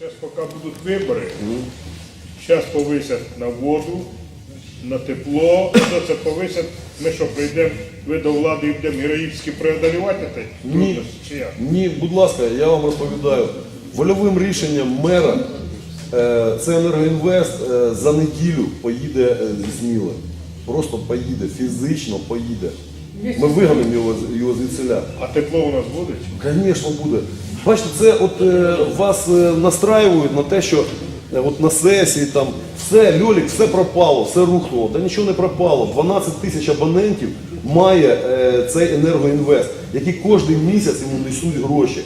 Зараз поки будуть вибори, зараз повисять на воду, на тепло, все це повисять. Ми що, прийдемо, ви до влади і будемо героїчно преодолювати як? Ні, будь ласка, я вам розповідаю. Вольовим рішенням мера е, це енергоінвест е, за неділю поїде е, зі Сміли. Просто поїде, фізично поїде. Ми вигонимо його, його звідсиля. А тепло у нас буде? Звісно, буде. Бачите, це от е, вас е, настраюють на те, що е, от на сесії там все, Льолік, все пропало, все рухнуло. Та нічого не пропало. 12 тисяч абонентів має е, цей енергоінвест, які кожен місяць йому несуть гроші.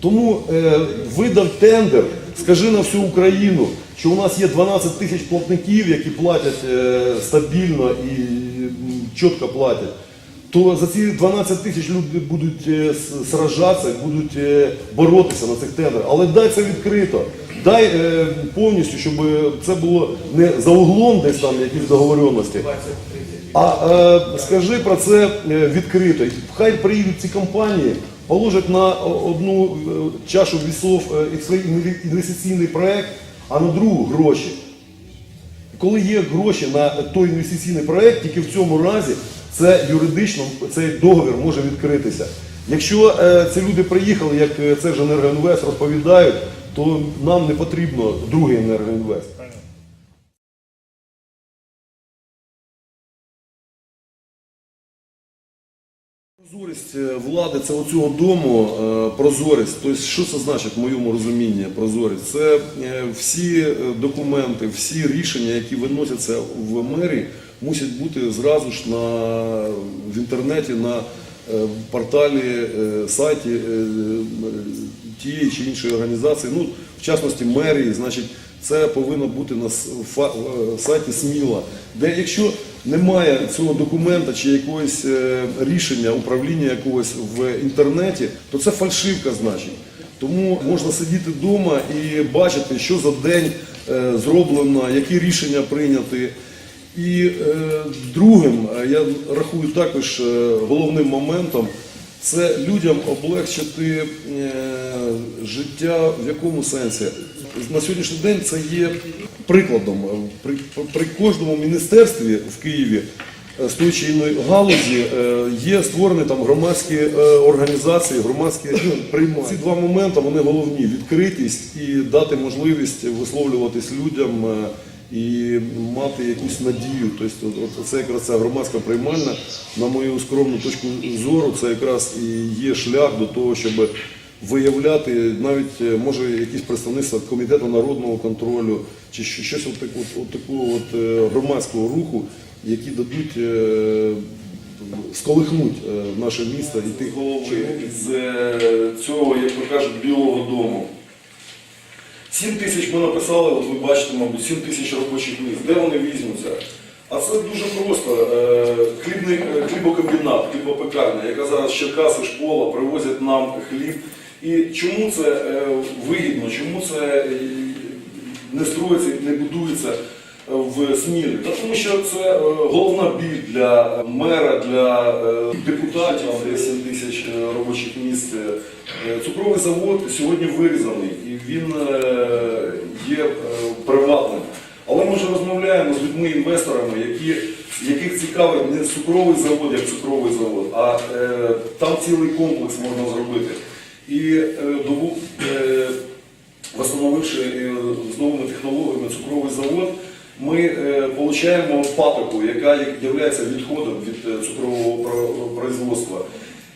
Тому е, видав тендер, скажи на всю Україну, що у нас є 12 тисяч платників, які платять е, стабільно і чітко платять то за ці 12 тисяч люди будуть е, сражатися, будуть е, боротися на цих тендерах. Але дай це відкрито. Дай е, повністю, щоб це було не за углом десь там якісь договоренності. А скажи про це відкрито. Хай приїдуть ці компанії, положать на одну чашу вісов свій інвестиційний проект, а на другу гроші. Коли є гроші на той інвестиційний проект, тільки в цьому разі це юридично цей договір може відкритися. Якщо е, ці люди приїхали, як е, це ж енергоінвест розповідають, то нам не потрібно другий енергоінвест. Прозорість е, влади це оцього дому, е, прозорість. Тобто, що це значить в моєму розумінні прозорість? Це всі документи, всі рішення, які виносяться в мері, мусять бути зразу ж на, в інтернеті, на е, порталі, е, сайті е, тієї чи іншої організації, ну, в частності мерії, значить, це повинно бути на сайті Сміла, де якщо немає цього документа чи якогось рішення управління якогось в інтернеті, то це фальшивка значить. Тому можна сидіти вдома і бачити, що за день зроблено, які рішення прийняті. І е, другим, е, я рахую також е, головним моментом, це людям облегчити е, життя в якому сенсі. На сьогоднішній день це є прикладом. При, при кожному міністерстві в Києві е, з тої чи іншої галузі е, є створені там громадські е, організації, громадські приймання. Ці два моменти вони головні: відкритість і дати можливість висловлюватись людям. І мати якусь надію. Тобто, це якраз ця громадська приймальна, на мою скромну точку зору, це якраз і є шлях до того, щоб виявляти навіть е, може якісь представництва комітету народного контролю чи щось от, так- от, такого от, е, громадського руху, які дадуть. е, Сколихнуть наше місто і тих голови з цього, як ви кажуть, білого дому. 7 тисяч ми написали, от ви бачите, мабуть, 7 тисяч робочих місць. Де вони візьмуться? А це дуже просто. Е, Хлібний, е, хлібокомбінат, хлібопекарня, яка зараз Черкаси, школа, привозять нам хліб. І чому це е, вигідно, чому це не строїться, не будується в Смілі? Та тому що це головна біль для мера, для депутатів, де 7 тисяч робочих місць. Е, Цукровий завод сьогодні вирізаний і він е, є е, приватним. Але ми вже розмовляємо з людьми-інвесторами, які, яких цікавить не цукровий завод, як цукровий завод, а е, там цілий комплекс можна зробити. І е, добу- е, Восстановивши е, з новими технологіями цукровий завод, ми е, отримуємо патоку, яка є відходом від цукрового производства.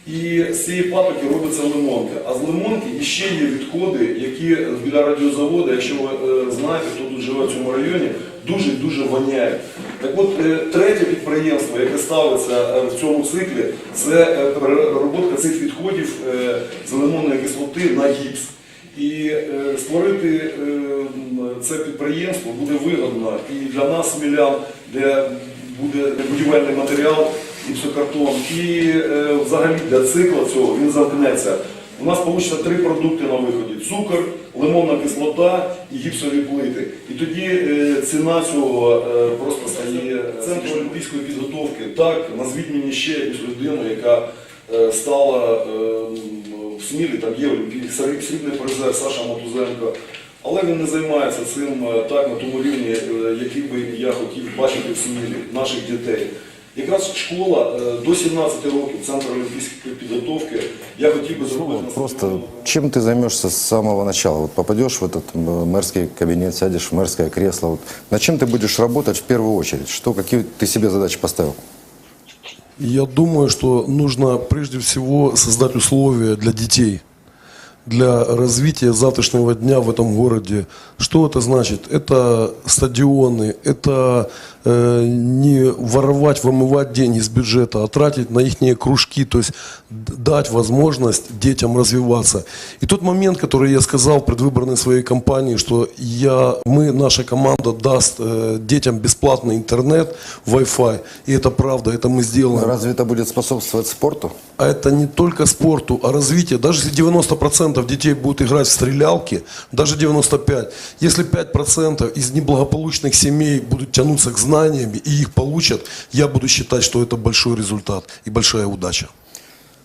І з цієї патоки робиться лимонка. А з лимонки іще є відходи, які біля радіозаводу, якщо ви е, знаєте, хто тут живе в цьому районі, дуже дуже воняють. Так от е, третє підприємство, яке ставиться е, в цьому циклі, це переробка цих відходів з лимонної кислоти на гіпс. І створити це підприємство буде вигодно і для нас, смілян, де буде будівельний матеріал, гіпсокартон, і е, взагалі для цикла цього він замкнеться. У нас вийде три продукти на виході: цукор, лимонна кислота і гіпсові плити. І тоді е, ціна цього е, просто стає центром олімпійської підготовки. Так, назвіть мені ще якусь людину, яка е, стала е, в Смілі, там є олімпій- срібний призер Саша Матузенко. Але він не займається цим е, так на тому рівні, е, який би я хотів бачити в сім'ї наших дітей. Якраз школа е, до 17 років, центр олімпійської підготовки, я хотів би зробити на Просто чем ты займешься с самого начала? Вот попадешь в этот э, мэрский кабинет, сядешь в мэрское кресло. Вот. Над чем ты будешь работать в первую очередь? Что, какие ты себе задачи поставил? Я думаю, что нужно прежде всего создать условия для детей, для развития завтрашнего дня в этом городе. Что это значит? Это стадионы, это э, не воровать, вымывать деньги из бюджета, а тратить на их кружки, то есть дать возможность детям развиваться. И тот момент, который я сказал в предвыборной своей кампании, что я, мы, наша команда даст э, детям бесплатный интернет, Wi-Fi, и это правда, это мы сделаем. Разве это будет способствовать спорту? А это не только спорту, а развитие. Даже если 90% детей будут играть в стрелялки, даже 95%, если 5% из неблагополучных семей будут тянуться к знаниям и их получат, я буду считать, что это большой результат и большая удача.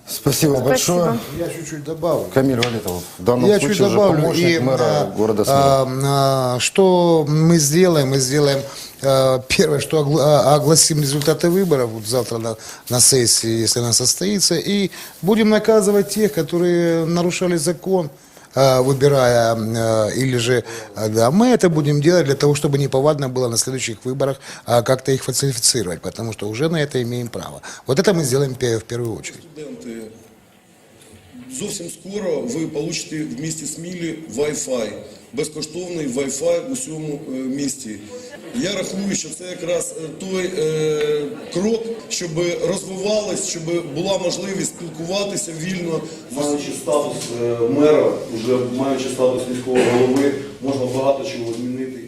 Спасибо, большое. Я чуть-чуть добавлю. Камиль Валитов, в данном Я случае чуть уже добавлю. помощник И, мэра а, города Смоленска. а, а, что мы сделаем? Мы сделаем а, первое, что а, огласим результаты выборов вот завтра на, на сессии, если она состоится, и будем наказывать тех, которые нарушали закон выбирая, а, или же, а, да, мы это будем делать для того, чтобы неповадно было на следующих выборах а, как-то их фальсифицировать, потому что уже на это имеем право. Вот это мы сделаем пе- в первую очередь. Зовсім скоро ви получите в місті Смілі Wi-Fi, безкоштовний Wi-Fi в усьому е, місті. Я рахую, що це якраз е, той е, крок, щоб розвивалось, щоб була можливість спілкуватися вільно. Маючи статус е, мера, вже маючи статус міського голови, можна багато чого змінити